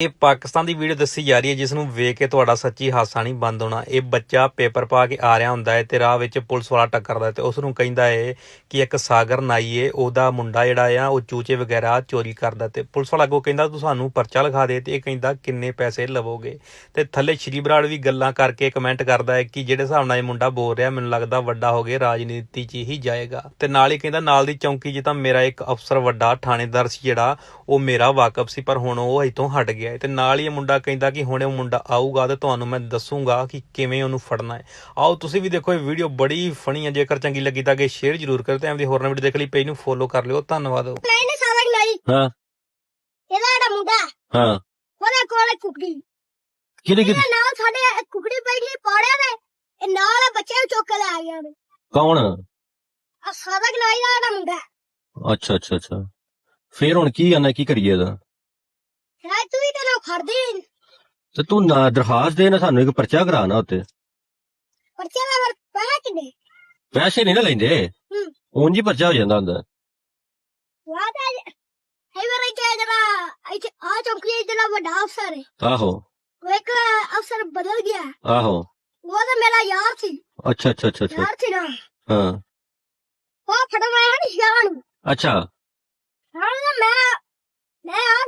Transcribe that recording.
ਇਹ ਪਾਕਿਸਤਾਨ ਦੀ ਵੀਡੀਓ ਦੱਸੀ ਜਾ ਰਹੀ ਹੈ ਜਿਸ ਨੂੰ ਵੇਖ ਕੇ ਤੁਹਾਡਾ ਸੱਚੀ ਹਾਸਾ ਨਹੀਂ ਬੰਦ ਹੋਣਾ। ਇਹ ਬੱਚਾ ਪੇਪਰ ਪਾ ਕੇ ਆ ਰਿਹਾ ਹੁੰਦਾ ਹੈ ਤੇ ਰਾਹ ਵਿੱਚ ਪੁਲਿਸ ਵਾਲਾ ਟੱਕਰਦਾ ਹੈ ਤੇ ਉਸ ਨੂੰ ਕਹਿੰਦਾ ਹੈ ਕਿ ਇੱਕ ਸਾਗਰ ਨਾਈਏ ਉਹਦਾ ਮੁੰਡਾ ਜਿਹੜਾ ਆ, ਉਹ ਚੂਚੇ ਵਗੈਰਾ ਚੋਰੀ ਕਰਦਾ ਤੇ ਪੁਲਿਸ ਵਾਲਾ ਅੱਗੋਂ ਕਹਿੰਦਾ, ਤੂੰ ਸਾਨੂੰ ਪਰਚਾ ਲਿਖਾ ਦੇ। ਤੇ ਇਹ ਕਹਿੰਦਾ, ਕਿੰਨੇ ਪੈਸੇ ਲਵੋਗੇ? ਤੇ ਥੱਲੇ ਸ਼੍ਰੀ ਬਰਾੜ ਵੀ ਗੱਲਾਂ ਕਰਕੇ ਕਮੈਂਟ ਕਰਦਾ ਹੈ ਕਿ ਜਿਹੜੇ ਹਿਸਾਬ ਨਾਲ ਇਹ ਮੁੰਡਾ ਬੋਲ ਰਿਹਾ, ਮੈਨੂੰ ਲੱਗਦਾ ਵੱਡਾ ਹੋ ਗਿਆ ਰਾਜਨੀਤੀ 'ਚ ਹੀ ਜਾਏਗਾ। ਤੇ ਨਾਲ ਹੀ ਕਹਿੰਦਾ, ਨਾਲ ਦੀ ਚੌਂਕੀ 'ਚ ਤਾਂ ਮੇਰਾ ਇੱਕ ਅਫਸਰ ਵੱਡਾ ਥਾਣੇਦਾਰ ਸੀ ਜਿਹੜਾ, ਉਹ ਮੇਰਾ ਵਾਕਫ ਸੀ, ਪਰ ਹੁਣ ਉਹ ਇਤੋਂ ਹਟ ਗਿਆ। ਹੈ ਤੇ ਨਾਲ ਹੀ ਇਹ ਮੁੰਡਾ ਕਹਿੰਦਾ ਕਿ ਹੁਣ ਉਹ ਮੁੰਡਾ ਆਊਗਾ ਤੇ ਤੁਹਾਨੂੰ ਮੈਂ ਦੱਸੂਗਾ ਕਿ ਕਿਵੇਂ ਉਹਨੂੰ ਫੜਨਾ ਹੈ। ਆਓ ਤੁਸੀਂ ਵੀ ਦੇਖੋ ਇਹ ਵੀਡੀਓ ਬੜੀ ਫਨੀ ਹੈ ਜੇਕਰ ਚੰਗੀ ਲੱਗੀ ਤਾਂ ਕਿ ਸ਼ੇਅਰ ਜ਼ਰੂਰ ਕਰੋ ਤੇ ਐਵੇਂ ਦੀ ਹੋਰ ਨਵੀਂ ਵੀਡੀਓ ਦੇਖ ਲਈ ਪੇਜ ਨੂੰ ਫੋਲੋ ਕਰ ਲਿਓ। ਧੰਨਵਾਦ। ਨਹੀਂ ਨੇ ਸਾਰਾ ਨਹੀਂ ਹਾਂ। ਇਹਦਾ ਜਿਹੜਾ ਮੁੰਡਾ ਹਾਂ। ਉਹਦੇ ਕੋਲ ਕੁਕੜੀ। ਕਿਹਦੇ ਕਿਹਦੇ ਨਾਲ ਸਾਡੇ ਇੱਕ ਕੁਕੜੀ ਬੈਠੀ ਪਾੜਿਆ ਨੇ ਇਹ ਨਾਲ ਇਹ ਬੱਚੇ ਚੁੱਕ ਲੈ ਗਿਆ ਨੇ ਕੌਣ? ਆ ਸਾਦਾ ਗਨਾਈ ਦਾ ਮੁੰਡਾ। ਅੱਛਾ ਅੱਛਾ ਅੱਛਾ। ਫੇਰ ਹੁਣ ਕੀ ਆਣਾ ਕੀ ਕਰੀਏ ਇਹਦਾ? ਤੂੰ ਹੀ ਤੈਨੂੰ ਖੜਦੀ ਨੀ। ਤੇ ਤੂੰ ਨਾ ਦਰਖਾਸਤ ਦੇ ਨਾ ਸਾਨੂੰ ਇੱਕ ਪਰਚਾ ਕਰਾਣਾ ਉੱਤੇ ਪਰਚੇ ਦਾ ਫਿਰ ਪੈਸਾ ਕਿੰਨੇ ਪੈਸੇ ਨਹੀਂ ਨਾ ਲੈਂਦੇ ਹੂੰ ਉਂਝ ਹੀ ਪਰਚਾ ਹੋ ਜਾਂਦਾ ਹੁੰਦਾ ਵਾਹ ਤਾਂ ਹੈ ਮੇਰੇ ਕਿ ਜਿਹੜਾ ਇੱਥੇ ਆ ਚੌਂਕੀ ਜਿਹੜਾ ਵੱਡਾ ਅਫਸਰ ਹੈ ਆਹੋ ਉਹ ਇੱਕ ਅਫਸਰ ਬਦਲ ਗਿਆ ਆਹੋ ਉਹ ਤਾਂ ਮੇਰਾ ਯਾਰ ਸੀ ਅੱਛਾ ਅੱਛਾ ਅੱਛਾ ਅੱਛਾ ਯਾਰ ਸੀ ਨਾ ਹਾਂ ਉਹ ਫੜਵਾਇਆ ਨਹੀਂ ਸ਼ਾਨ ਨੂੰ ਅੱਛਾ ਹਾਂ ਨਾ ਮੈਂ